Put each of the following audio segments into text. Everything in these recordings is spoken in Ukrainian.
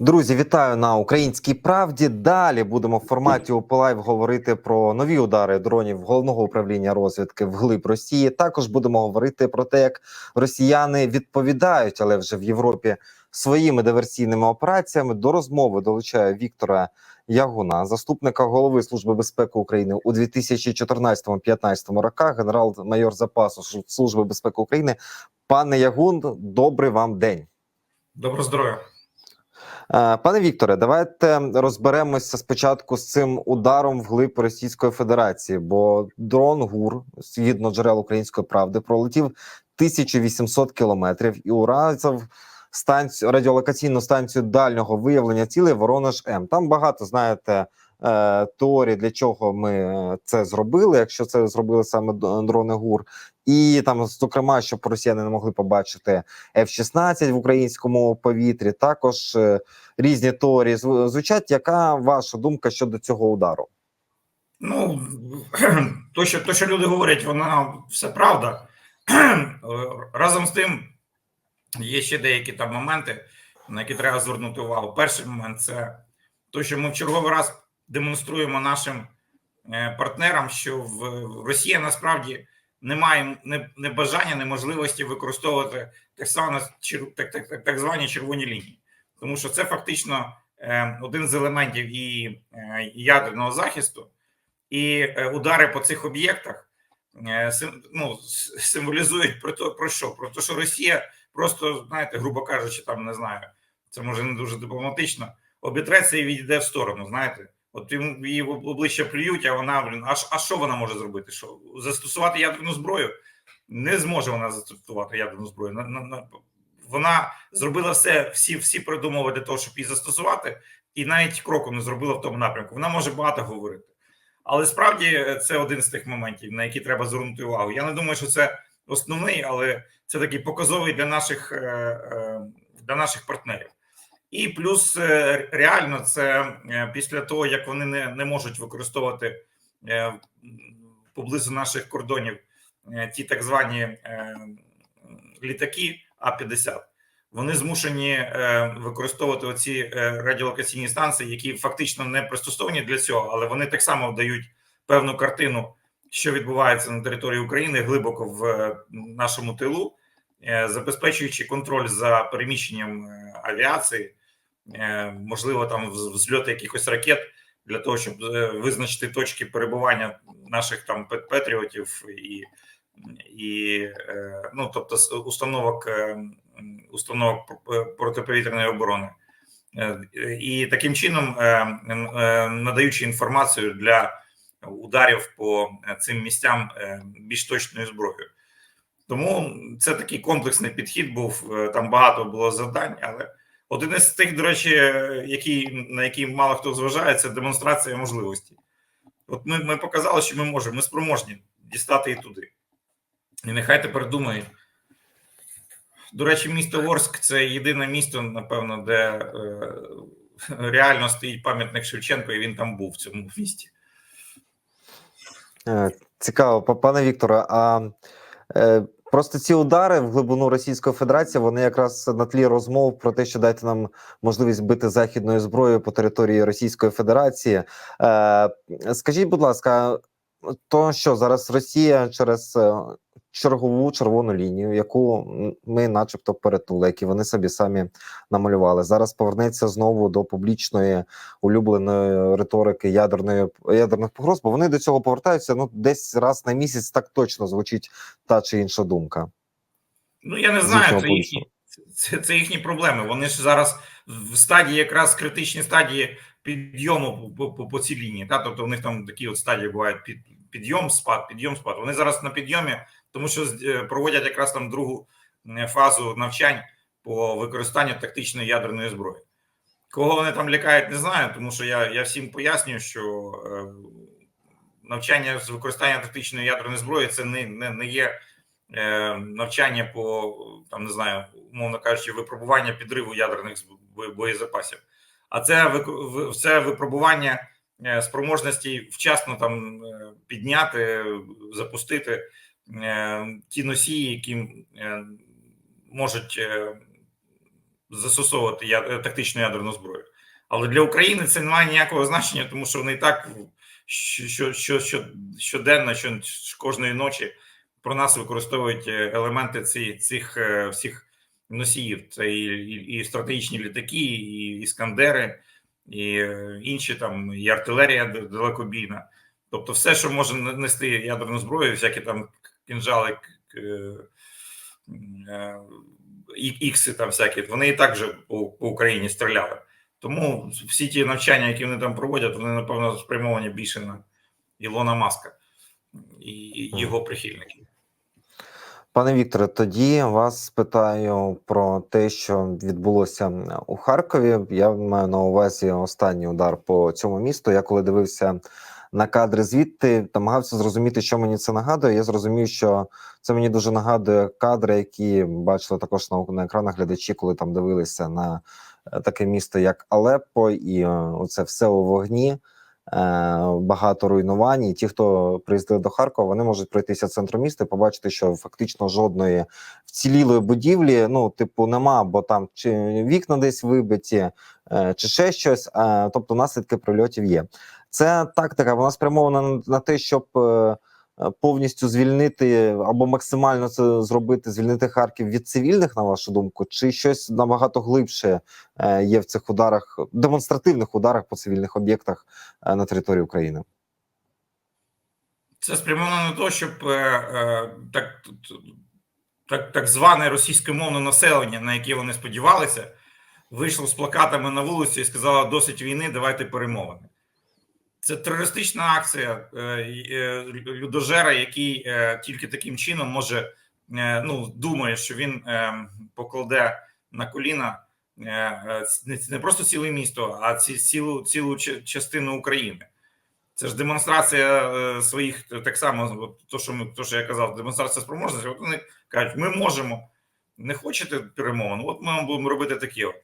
Друзі, вітаю на українській правді. Далі будемо в форматі ОПЛайв говорити про нові удари дронів головного управління розвідки вглиб Росії. Також будемо говорити про те, як росіяни відповідають, але вже в Європі своїми диверсійними операціями. До розмови долучаю Віктора Ягуна, заступника голови служби безпеки України у 2014-2015 роках, генерал-майор запасу служби безпеки України. Пане Ягун, добрий вам день. Доброго здоров'я. Е, Пане Вікторе, давайте розберемося спочатку з цим ударом вглиб Російської Федерації, бо дрон ГУР, згідно джерел української правди, пролетів 1800 кілометрів і уразив станцію радіолокаційну станцію дальнього виявлення цілей Воронеж М. Там багато знаєте. Е, Теорії, для чого ми е, це зробили, якщо це зробили саме дрони ГУР, і там, зокрема, щоб росіяни не могли побачити F-16 в українському повітрі, також е, різні теорії звучать. Яка ваша думка щодо цього удару? Ну то, що то, що люди говорять, вона все правда. Разом з тим, є ще деякі там моменти, на які треба звернути увагу. Перший момент це те, що ми в черговий раз демонструємо нашим е, партнерам, що в Росія насправді не має не, бажання, не можливості використовувати так само так, так, так, звані червоні лінії, тому що це фактично е, один з елементів і е, ядерного захисту, і удари по цих об'єктах ну, символізують про то, про що? Про те, що Росія просто, знаєте, грубо кажучи, там не знаю, це може не дуже дипломатично, обітреться і відійде в сторону. Знаєте, от йому її в обличчя плюють, а вона, блін, а, а що вона може зробити? Що застосувати ядерну зброю? Не зможе вона застосувати ядерну зброю. На, на, на, вона зробила все, всі, всі передумови для того, щоб її застосувати, і навіть кроку не зробила в тому напрямку. Вона може багато говорити. Але справді е, це один з тих моментів, на які треба звернути увагу. Я не думаю, що це основний, але це такий показовий для наших, е, е, для наших партнерів. І плюс е, реально це е, після того, як вони не, не можуть використовувати е, поблизу наших кордонів ті так звані літаки А-50, вони змушені використовувати оці радіолокаційні станції, які фактично не пристосовані для цього, але вони так само дають певну картину, що відбувається на території України глибоко в нашому тилу, забезпечуючи контроль за переміщенням авіації, можливо, там вз- взльоти якихось ракет для того, щоб е, визначити точки перебування наших там патріотів і, і е, ну тобто установок е, установок протиповітряної оборони. Е, І таким чином, е, е, надаючи інформацію для ударів по е, цим місцям е, більш точною зброєю. Тому це такий комплексний підхід був. е, Там багато було завдань, але один із тих, до речі, який, на який мало хто зважає, це демонстрація можливості. От ми, ми показали, що ми можемо, ми спроможні дістати і туди. І нехай тепер думають. До речі, місто Орск це єдине місто, напевно, де е, реально стоїть пам'ятник Шевченко, і він там був в цьому місті. Е, Цікаво, пане Вікторе. А е, просто ці удари в глибину Російської Федерації вони якраз на тлі розмов про те, що дайте нам можливість бити західною зброєю по території Російської Федерації. Е, скажіть, будь ласка, то що зараз Росія через е, чергову червону лінію, яку ми, начебто, перетнули, які вони собі самі намалювали, зараз повернеться знову до публічної улюбленої риторики ядерної ядерних погроз, бо вони до цього повертаються. Ну десь раз на місяць так точно звучить та чи інша думка. Ну я не знаю, це їхні, це, це їхні проблеми. Вони ж зараз в стадії, якраз критичній стадії підйому по, по, по цій лінії. Та? Тобто у них там такі от стадії бувають під, підйом, спад, підйом, спад. Вони зараз на підйомі, тому що е, проводять якраз там другу е, фазу навчань по використанню тактичної ядерної зброї. Кого вони там лякають, не знаю, тому що я, я всім пояснюю, що е, навчання з використання тактичної ядерної зброї це не, не, не є навчання по там не знаю, умовно кажучи, випробування підриву ядерних боєзапасів. А це це випробування спроможності вчасно там підняти, запустити ті носії, які е, можуть е, застосовувати е, тактичну ядерну зброю. Але для України це не має ніякого значення, тому що вони і так що, що, що, що, щоденно, що, кожної ночі про нас використовують е, елементи ці, цих е, всіх носіїв. Це і, і, і стратегічні літаки, і іскандери, і е, інші там, і артилерія далекобійна. Тобто, все, що може нести ядерну зброю, всякі там кінжали, е, і- ікси там всякі, вони і так же по, по Україні стріляли. Тому всі ті навчання, які вони там проводять, вони напевно спрямовані більше на Ілона Маска і і його прихильників. Пане Вікторе, тоді вас спитаю про те, що відбулося у Харкові. Я маю на увазі останній удар по цьому місту. Я коли дивився на кадри звідти, намагався зрозуміти, що мені це нагадує. Я зрозумів, що це мені дуже нагадує кадри, які бачили також на, на екранах глядачі, коли там дивилися на е, таке місто, як Алеппо, і е, оце все у вогні. е, Багато руйнувань. І ті, хто приїздили до Харкова, вони можуть пройтися центром міста і побачити, що фактично жодної вцілілої будівлі, ну, типу, нема, бо там чи вікна десь вибиті, чи ще щось. Тобто наслідки прильотів є. Це тактика, вона спрямована на- те, щоб е, е, повністю звільнити або максимально це зробити, звільнити Харків від цивільних, на вашу думку, чи щось набагато глибше е, є в цих ударах, демонстративних ударах по цивільних об'єктах на території України? Це спрямовано на те, щоб так, так, так зване російськомовне населення, на яке вони сподівалися, вийшло з плакатами на вулиці і сказало: досить війни, давайте перемовини. Це терористична акція е, е, людожера, який е, тільки таким чином може ну, думає, що він покладе на коліна не, просто ціле місто, а ці, цілу, цілу частину України. Це ж демонстрація своїх так само, то, що ми то, що я казав, демонстрація спроможності. От вони кажуть, ми можемо. Не хочете перемовин? От ми будемо робити такі. От.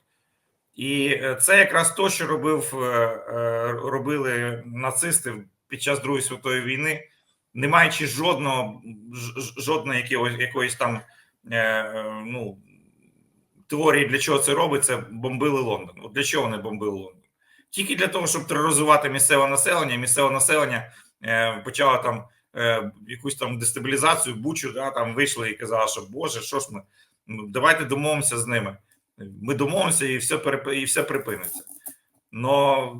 І е, це якраз то, що робив, е, е, робили нацисти під час Другої світової війни, не маючи жодного жодної якогось, якоїсь там ну, теорії, для чого це робиться, бомбили Лондон. От для чого вони бомбили Лондон? Тільки для того, щоб тероризувати місцеве населення. Місцеве населення почало там якусь там дестабілізацію, бучу, да, там вийшли і казали, що Боже, що ж ми, давайте домовимося з ними. Ми домовимося і все і все припиниться. Но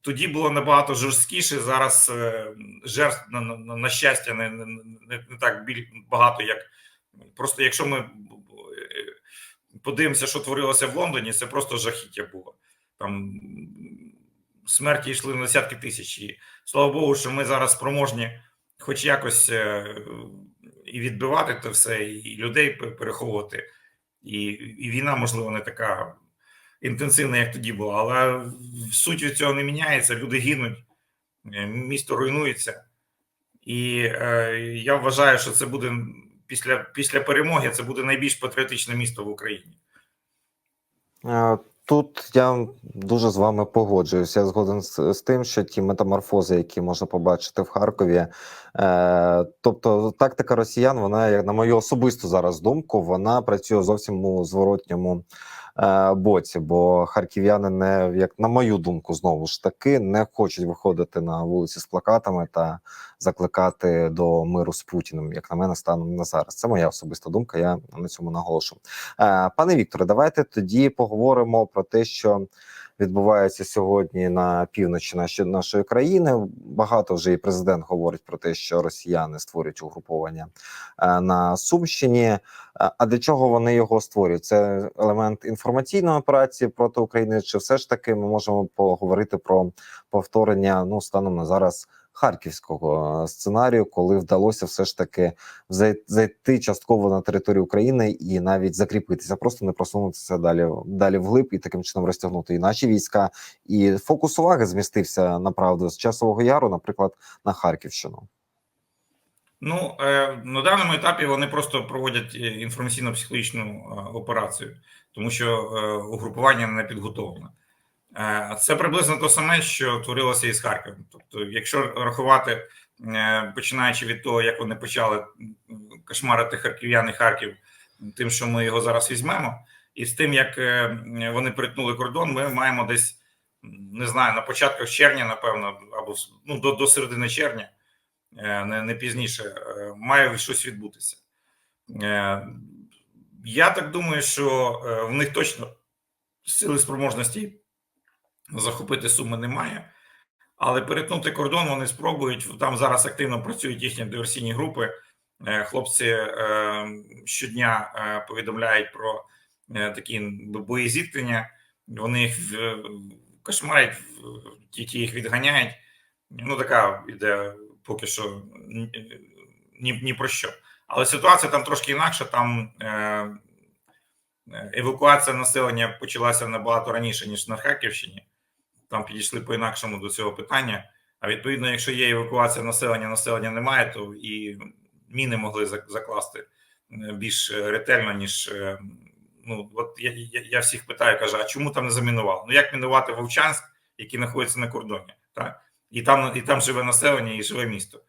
тоді було набагато жорсткіше. Зараз е, жертв на, на, на щастя не, не, не, не так біль багато, як просто якщо ми е, подивимося, що творилося в Лондоні, це просто жахіття було. Там смерті йшли на десятки тисяч. І слава Богу, що ми зараз спроможні, хоч якось е, і відбивати це все, і людей переховувати. І, і війна, можливо, не така інтенсивна, як тоді була, але суть цього не міняється. Люди гинуть, е, місто руйнується. І е, я вважаю, що це буде після, після перемоги, це буде найбільш патріотичне місто в Україні. Тут я дуже з вами погоджуюся. Я згоден з, з тим, що ті метаморфози, які можна побачити в Харкові, е, тобто тактика росіян, вона, як на мою особисту зараз думку, вона працює зовсім у зворотньому боці. Бо харків'яни не як на мою думку, знову ж таки не хочуть виходити на вулиці з плакатами та закликати до миру з Путіним, як на мене, станом на зараз. Це моя особиста думка. Я на цьому наголошу. Е, Пане Вікторе, давайте тоді поговоримо про те, що відбувається сьогодні на півночі нашої, країни. Багато вже і президент говорить про те, що росіяни створюють угруповання е, на Сумщині. Е, А для чого вони його створюють? Це елемент інформаційної операції проти України, чи все ж таки ми можемо поговорити про повторення ну станом на зараз харківського е, сценарію, коли вдалося все ж таки зай- зайти частково на територію України і навіть закріпитися, просто не просунутися далі далі вглиб і таким чином розтягнути і наші війська. І фокус уваги змістився направду з часового яру, наприклад, на Харківщину. Ну е, на даному етапі вони просто проводять е, інформаційно-психологічну операцію, тому що угрупування не підготовлено. Е, Це приблизно те саме, що творилося із Харковом. Тобто, якщо рахувати, е, починаючи від того, як вони почали кошмарити харків'ян і Харків, тим, що ми його зараз візьмемо, І з тим, як е, вони перетнули кордон, ми маємо десь не знаю на початках червня, напевно, або ну, до, до середини червня, не, не пізніше, має щось відбутися. Я так думаю, що в них точно сили спроможності захопити суми немає. Але перетнути кордон вони спробують. Там зараз активно працюють їхні диверсійні групи. Е, Хлопці е, щодня е, повідомляють про такі боєзіткнення. Вони їх кошмарять, в- тільки їх відганяють. Ну, така іде поки що ні, ні, про що. Але ситуація там трошки інакша. Там евакуація населення почалася набагато раніше, ніж на Харківщині там підійшли по-інакшому до цього питання. А відповідно, якщо є евакуація населення, населення немає, то і міни могли закласти е, більш е, ретельно, ніж е, ну от я, я, я всіх питаю, кажу, а чому там не замінували? Ну як мінувати Вовчанськ, який знаходиться на кордоні, так? І там і там живе населення, і живе місто.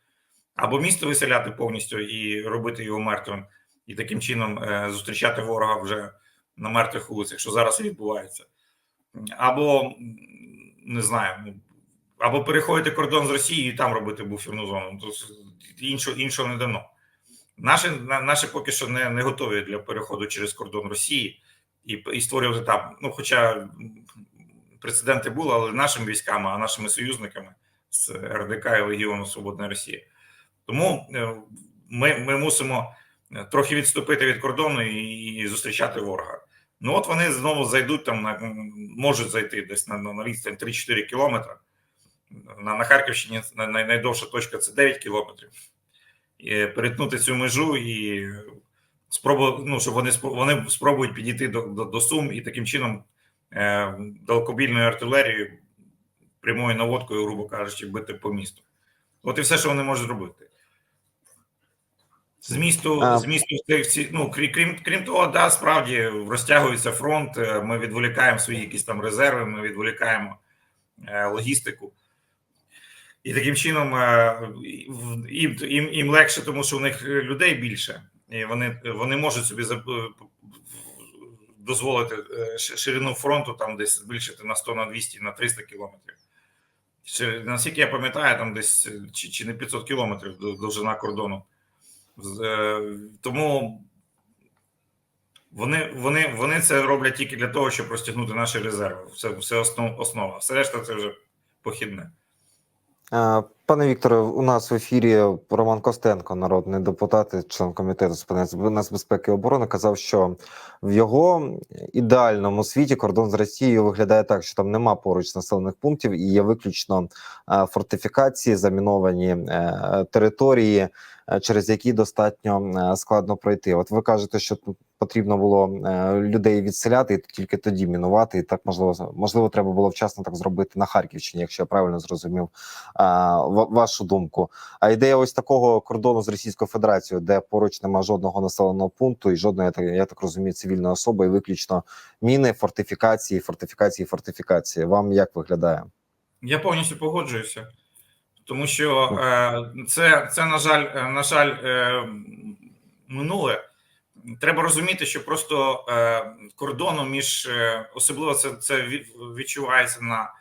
Або місто виселяти повністю і робити його мертвим, і таким чином зустрічати ворога вже на мертвих вулицях, що зараз і відбувається. Або не знаю, ну, або переходити кордон з Росією і там робити буферну зону. Іншого, іншого не дано. Наші, наші поки що не, не готові для переходу через кордон Росії і, і створювати там. Ну, хоча прецеденти були, але не нашими військами, а нашими союзниками з РДК і Легіону Свободної Росії. Тому е, ми, ми мусимо е, трохи відступити від кордону і, і зустрічати ворога. Ну от вони знову зайдуть там на можуть зайти десь на, на, на відстань 3-4 кілометри. На, на Харківщині най- найдовша точка це 9 кілометрів. І перетнути цю межу і спробу, ну, щоб вони вони спробують підійти до, до, до Сум і таким чином е, далекобільною артилерією, прямою наводкою, грубо кажучи, бити по місту. От і все, що вони можуть робити. З місту, А. з місту цих ну, крім, крім, того, да, справді розтягується фронт. е, Ми відволікаємо свої якісь там резерви, ми відволікаємо е, логістику. І таким чином е, їм, їм, їм легше, тому що у них людей більше, і вони, вони можуть собі за- дозволити е, ширину фронту там десь збільшити на 100, на 200, на 300 кілометрів. Наскільки я пам'ятаю, там десь чи, чи не 500 кілометрів до- довжина кордону. Е, Тому вони, вони, вони це роблять тільки для того, щоб розтягнути наші резерви. Це все основ, основа. Все решта це вже похідне. Е, Пане Вікторе, у нас в ефірі Роман Костенко, народний депутат, член комітету з нацбезпеки і оборони, казав, що в його ідеальному світі кордон з Росією виглядає так, що там нема поруч населених пунктів і є виключно е, фортифікації, заміновані е, території, через які достатньо складно пройти. От ви кажете, що потрібно було е, людей відселяти і тільки тоді мінувати. І так можливо, можливо, треба було вчасно так зробити на Харківщині, якщо я правильно зрозумів а, вашу думку. А ідея ось такого кордону з Російською Федерацією, де поруч нема жодного населеного пункту і жодної, я так- я так розумію, цивільної особи, і виключно міни, фортифікації, фортифікації, фортифікації. Вам як виглядає? Я повністю погоджуюся, тому що е, це, це на жаль, е, на жаль, е, минуле. Треба розуміти, що просто е, кордону між е, особливо це, це відчувається на,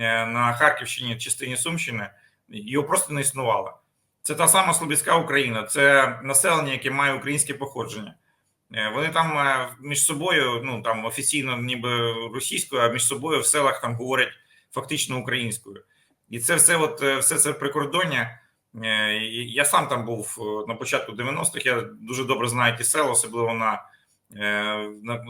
е, на Харківщині, частині Сумщини. Його просто не існувало. Це та сама Слобідська Україна, це населення, яке має українське походження. Е, Вони там між собою, ну там офіційно, ніби російською, а між собою в селах там говорять фактично українською. І це все, от все це прикордоння. Е, Я сам там був е, на початку 90-х. Я дуже добре знаю ті села, особливо на, е, на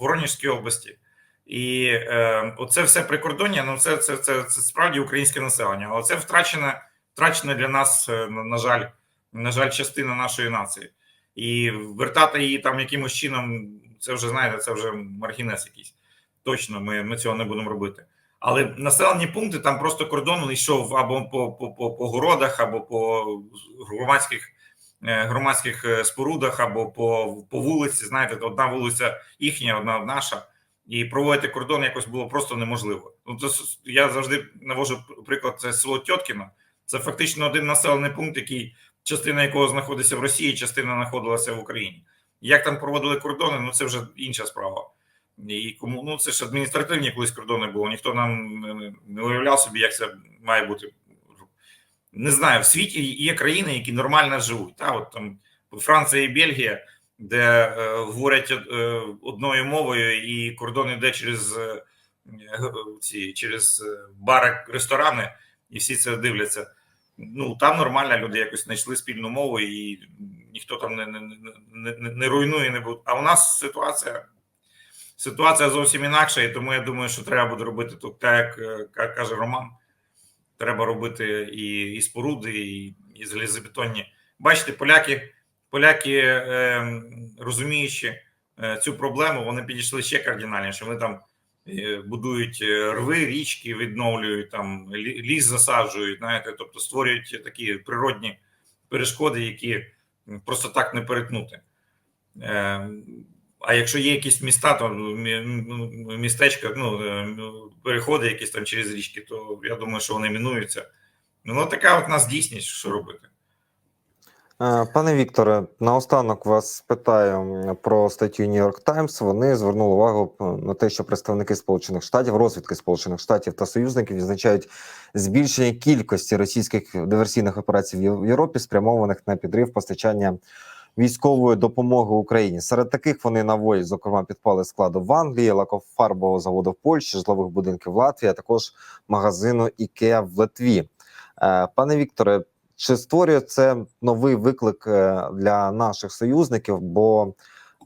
Воронежській області. І е, оце все прикордоння. Ну це, це, це, це справді українське населення. Але це втрачена, втрачена для нас, на, на жаль, на жаль, частина нашої нації. І вертати її там якимось чином, це вже знаєте, це вже маргінес якийсь. Точно, ми, ми цього не будемо робити. Але населені пункти там просто кордон йшов або по, по, по, по городах, або по громадських е, громадських е, спорудах, або по, по вулиці. Знаєте, одна вулиця їхня, одна наша, і проводити кордон якось було просто неможливо. Ну то я завжди навожу приклад. Це село Тьоткіно. Це фактично один населений пункт, який частина якого знаходиться в Росії, частина знаходилася в Україні. Як там проводили кордони, ну це вже інша справа. І кому ну це ж адміністративні колись кордони було. Ніхто нам не, уявляв собі, як це має бути. Не знаю, в світі є країни, які нормально живуть. Та от там Франція і Бельгія, де е, говорять е, одною мовою, і кордон йде через е, ці через е, бари, ресторани, і всі це дивляться. Ну там нормально люди якось знайшли спільну мову, і ніхто там не, не, не, не руйнує, не буде. А у нас ситуація. Ситуація зовсім інакша, і тому я думаю, що треба буде робити тут, так як е, каже Роман. Треба робити і, і споруди, і, і залізобетонні. Бачите, поляки, поляки е, розуміючи е, цю проблему, вони підійшли ще кардинальніше. Вони там е, будують е, рви, річки, відновлюють там ліс засаджують, знаєте, тобто створюють такі природні перешкоди, які просто так не перетнути. А якщо є якісь міста, то мі- ну, містечка, ну е, переходи якісь там через річки, то я думаю, що вони мінуються. Ну, така от нас дійсність, що робити. Е, Пане Вікторе, наостанок вас спитаю м, про статтю New York Times. Вони звернули увагу е, на те, що представники Сполучених Штатів, розвідки Сполучених Штатів та союзників відзначають збільшення кількості російських диверсійних операцій в Європі, спрямованих на підрив постачання військової допомоги Україні. Серед таких вони наводять, зокрема, підпали складу в Англії, лакофарбового заводу в Польщі, житлових будинків в Латвії, а також магазину Ікеа в Литві. Е, Пане Вікторе, чи створює це новий виклик е, для наших союзників? Бо,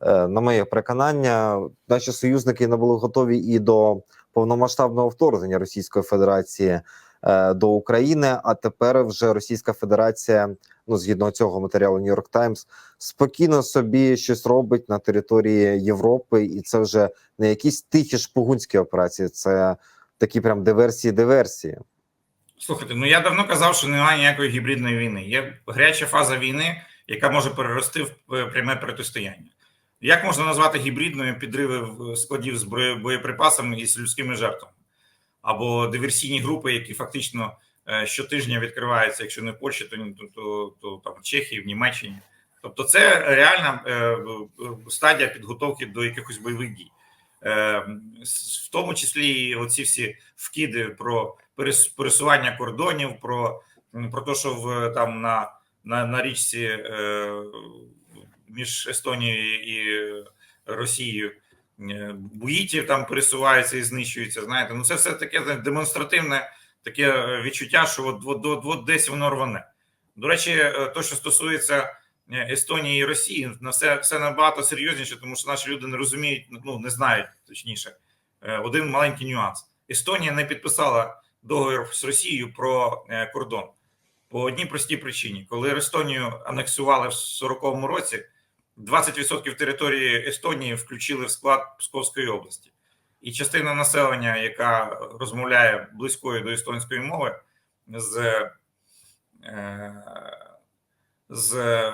е, на моє переконання, наші союзники не були готові і до повномасштабного вторгнення Російської Федерації до України. А тепер вже Російська Федерація, ну згідно цього матеріалу York Times, спокійно собі щось робить на території Європи, і це вже не якісь тихі шпигунські операції, це такі прям диверсії, диверсії. Слухайте, ну я давно казав, що немає ніякої гібридної війни. Є гаряча фаза війни, яка може перерости в е, пряме протистояння. Як можна назвати гібридною підриви складів з боєприпасами і з людськими жертвами? Або диверсійні групи, які фактично е, щотижня відкриваються, якщо не в Польщі, то, то, то, то там в Чехії, в Німеччині. Тобто, це реальна е, стадія підготовки до якихось бойових дій. Е, в тому числі і оці всі вкиди про пересування кордонів, про, про те, що в там на, на, на річці між Естонією і Росією буїтів там пересуваються і знищуються. Знаєте, ну це все таке знаєте, демонстративне таке е, відчуття, що от, от, от, от десь воно рване. До речі, е, то, що стосується е, Естонії і Росії, на все, все набагато серйозніше, тому що наші люди не розуміють, ну не знають точніше. Е, Один маленький нюанс: Естонія не підписала договір з Росією про е, кордон по одній простій причині, коли Естонію анексували в 40-му році, 20% території Естонії включили в склад Псковської області, і частина населення, яка розмовляє близькою до естонської мови, з, е, з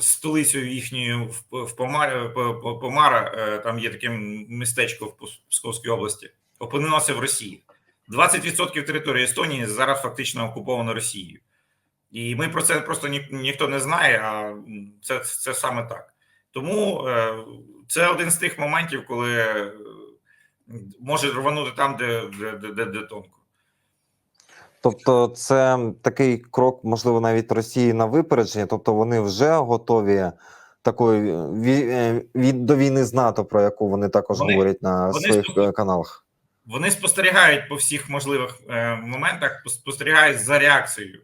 столицею їхньою в, в Помарі, П- П- Помара, е, там є таке містечко в Псковській області, опинилося в Росії. 20% території Естонії зараз фактично окуповано Росією. І ми про це просто ні, ніхто не знає, а це, це саме так. Тому е, це один з тих моментів, коли е, може рванути там, де, де, де, де, де тонко. Тобто, це такий крок, можливо, навіть Росії на випередження. Тобто, вони вже готові такої е, від до війни з НАТО, про яку вони також Вони- говорять на вони своїх спо- е, каналах. Вони спостерігають по всіх можливих е, моментах, спостерігають за реакцією.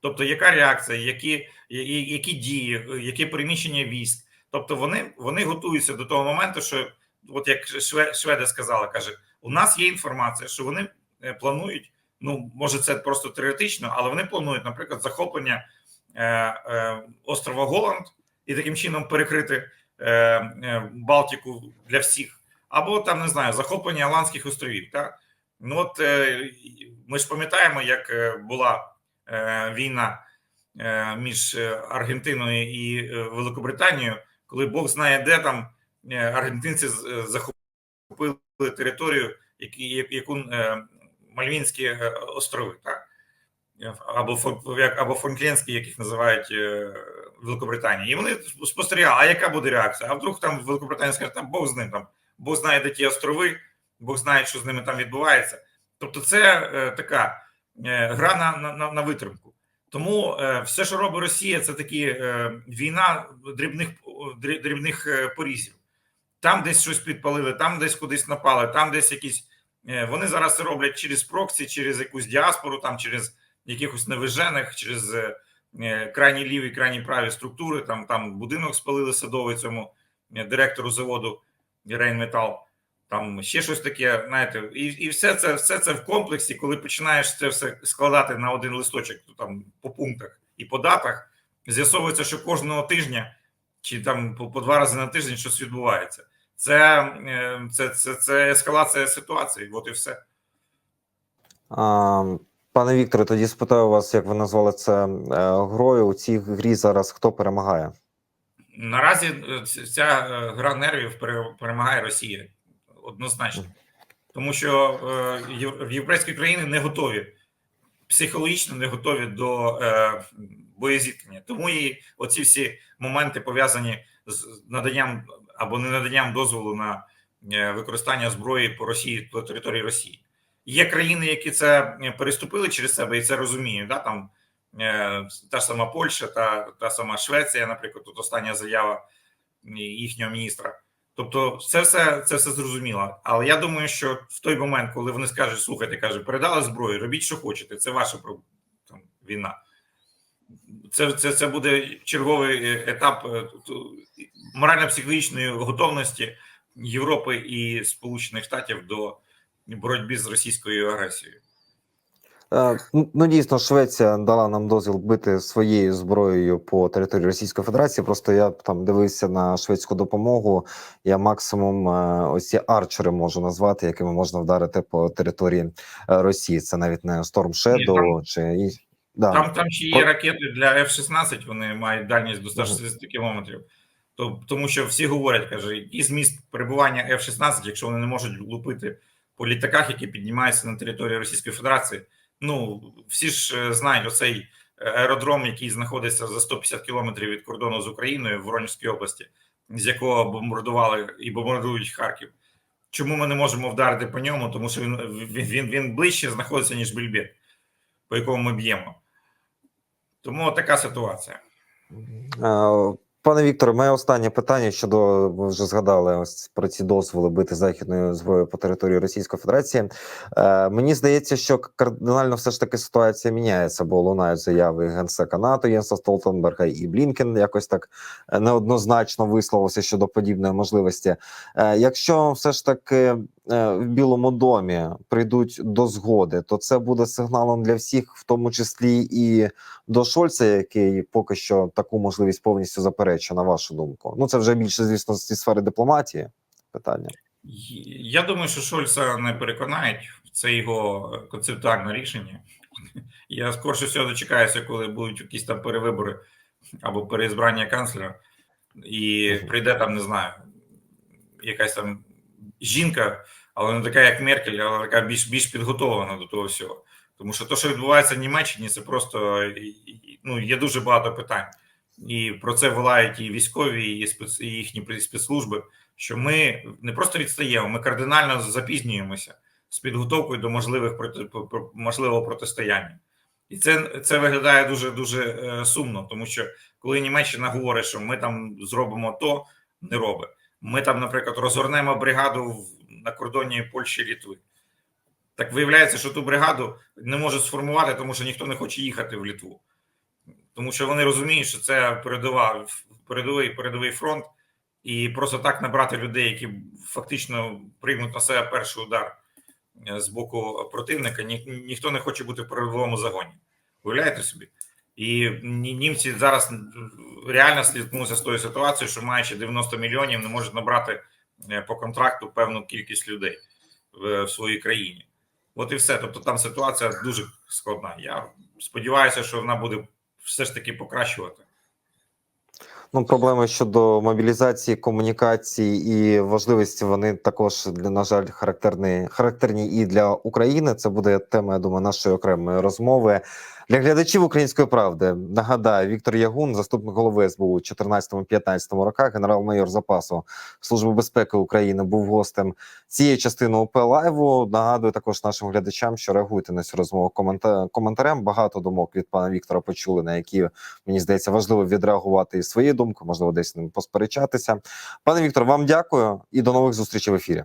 Тобто, яка реакція, які, які, дії, які переміщення військ. Тобто, вони, вони готуються до того моменту, що, от як Шве- Шведи сказала, каже: у нас є інформація, що вони е, планують. Ну, може, це просто теоретично, але вони планують, наприклад, захоплення е, е, острова Голланд і таким чином перекрити е, е, Балтику для всіх або там не знаю захоплення Аландських островів. Так? Ну от е, ми ж пам'ятаємо, як е, була е, війна е, між е, Аргентиною і Великобританією, коли Бог знає, де там е, аргентинці е, захопили територію, яку е, Мальвінські острови, так? або або Фонклендські, яких називають Великобританії. І вони спостерігали, а яка буде реакція? А вдруг там Великобританія скаже, там Бог з ним там, Бог знає, де ті острови, Бог знає, що з ними там відбувається. Тобто, це е, така е, гра на, на, на, на витримку. Тому е, все, що робить Росія, це такі е, війна дрібних дрі- дрібних е, порізів. Там десь щось підпалили, там десь кудись напали, там десь якісь. е, Вони зараз це роблять через проксі, через якусь діаспору, там через якихось невижених, через е, е, крайні ліві, крайні праві структури. Там там будинок спалили садовий цьому е, директору заводу Рейнметал. Там ще щось таке, знаєте, і, і все це все це в комплексі, коли починаєш це все складати на один листочок, то там по пунктах і по датах, з'ясовується, що кожного тижня чи там по, по два рази на тиждень щось відбувається. Це, е, це, це, це ескалація ситуації. От і все. А, пане Вікторе, тоді спитаю вас, як ви назвали це е, грою. У цій грі зараз хто перемагає? Наразі е, ця гра нервів перемагає Росія однозначно, тому що в європейські країни не готові психологічно не готові до боєзіткнення. Тому і оці всі моменти пов'язані з наданням або не наданням дозволу на е, використання зброї по Росії по території Росії. Є країни, які це е, переступили через себе і це розуміють. Да? Там е, та ж сама Польща, та, та сама Швеція, наприклад, тут остання заява їхнього міністра. Тобто, це все це все зрозуміло. Але я думаю, що в той момент, коли вони скажуть, слухайте, каже, передали зброю, робіть, що хочете, це ваша там, війна. Це, це, це буде черговий е, етап е, морально-психологічної готовності Європи і Сполучених Штатів до боротьби з російською агресією. Е, ну, Ну дійсно, Швеція дала нам дозвіл бити своєю зброєю по території Російської Федерації. Просто я там дивився на шведську допомогу. Я максимум е, ось ці арчери можу назвати, якими можна вдарити по території е, Росії. Це навіть не Storm Shadow чи да. Там, там ще є ракети для F-16, вони мають дальність до 160 кілометрів. То, тому що всі говорять, каже, і зміст перебування F-16, якщо вони не можуть лупити по літаках, які піднімаються на території Російської Федерації. Ну, всі ж е, знають оцей е, аеродром, який знаходиться за 150 кілометрів від кордону з Україною в Воронезькій області, з якого бомбардували і бомбардують Харків. Чому ми не можемо вдарити по ньому? Тому що він, він, він, він ближче знаходиться, ніж Бельбет, по якому ми б'ємо. Тому така ситуація. Пане Вікторе, моє останнє питання щодо ви вже згадали ось про ці дозволи бити західною зброєю по території Російської Федерації. Е, мені здається, що кардинально все ж таки ситуація міняється, бо лунають заяви генсека НАТО Єнса Столтенберга і Блінкен якось так е, неоднозначно висловився щодо подібної можливості. Е, якщо все ж таки в Білому домі прийдуть до згоди, то це буде сигналом для всіх, в тому числі і до Шольца, який поки що таку можливість повністю заперечує, на вашу думку. Ну це вже більше, звісно, зі сфери дипломатії питання. Я думаю, що Шольца не переконають. Це його концептуальне рішення. Я скорше всього дочекаюся, коли будуть якісь там перевибори або переізбрання канцлера, і прийде там, не знаю, якась там жінка, але не така, як Меркель, але така більш більш підготовлена до того всього. Тому що те, що відбувається в Німеччині, це просто ну, є дуже багато питань. І про це волають і військові, і спец, і їхні спецслужби. Що ми не просто відстаємо, ми кардинально запізнюємося з підготовкою до можливих можливого протистояння, і це це виглядає дуже дуже е, сумно, тому що коли Німеччина говорить, що ми там зробимо то, не робить. Ми там, наприклад, розгорнемо бригаду в, на кордоні Польщі Літви. Так виявляється, що ту бригаду не можуть сформувати, тому що ніхто не хоче їхати в Літву, тому що вони розуміють, що це передова передовий передовий фронт. І просто так набрати людей, які фактично приймуть на себе перший удар з боку противника, ні, ніхто не хоче бути в передовому загоні. Уявляєте собі? І німці зараз реально стикнуться з тою ситуацією, що маючи 90 мільйонів, не можуть набрати по контракту певну кількість людей в, в своїй країні. От і все. Тобто там ситуація дуже складна. Я сподіваюся, що вона буде все ж таки покращувати. Ну, проблеми щодо мобілізації, комунікації і важливості вони також для на жаль характерні характерні і для України. Це буде тема, я думаю, нашої окремої розмови. Для глядачів української правди нагадаю, Віктор Ягун, заступник голови СБУ у 14-15 роках, генерал-майор запасу Служби безпеки України, був гостем цієї частини ОП Лайву. Нагадую також нашим глядачам, що реагуйте на цю розмову комента- коментарем. Багато думок від пана Віктора почули, на які мені здається важливо відреагувати і свої думки, можливо, десь ним посперечатися. Пане Віктор, вам дякую і до нових зустрічей в ефірі.